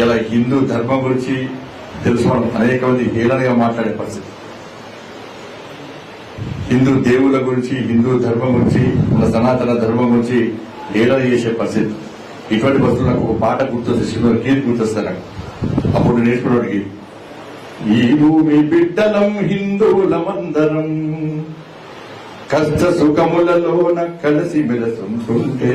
ఇలా హిందూ ధర్మం గురించి తెలుసుకోవడం అనేక మంది హేళనగా మాట్లాడే పరిస్థితి. హిందూ దేవుల గురించి హిందూ ధర్మం గురించి మన సనాతన ధర్మం గురించి హేళన చేసే పరిస్థితి. ఇటువంటి పరిస్థితులు నాకు ఒక పాట గుర్తొస్తే సినిమా గీత గుర్తొస్తాయి నాకు అప్పుడు నేర్చుకున్నవాడికి ఈ భూమి బిడ్డలం హిందువులమందరం కష్ట సుఖములలోన కలిసి మెలసుంటుంటే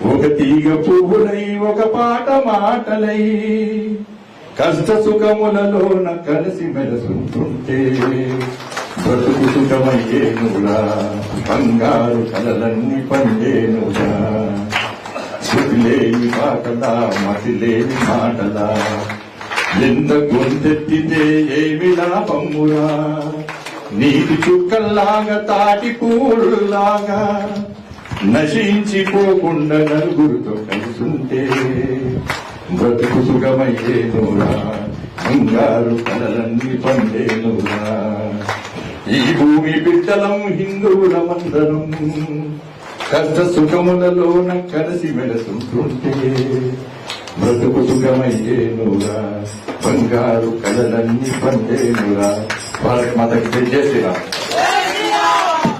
ఒక తీగ పువ్వులై ఒక పాట మాటలై కష్ట సుఖములలోన కలిసి మెలసుంటుంటే బ్రతుకు సుఖమయ్యేనురా బంగారు కలలన్నీ పండేనురా. శృతి లేని పాటలా మతి లేని మాటలా ఎంత గొంతెత్తితే ఏమి లాభమురా? నీటి చుక్కల్లాగా తాటి పూలులాగా నశించిపోకుండా నలుగురితో కలుసుంటే బ్రతుకు సుఖమయ్యేనురా బంగారు కలలన్నీ పండేనురా ఈ భూమి బిడ్డలం హిందువులమందరం కష్ట సుఖములలోన కలిసి వెలసుంటుంటే బ్రతుకు సుఖమయ్యేనురా బంగారు కలలన్నీ పండేనురా భారత్ మాతకి జై శ్రీరామ్.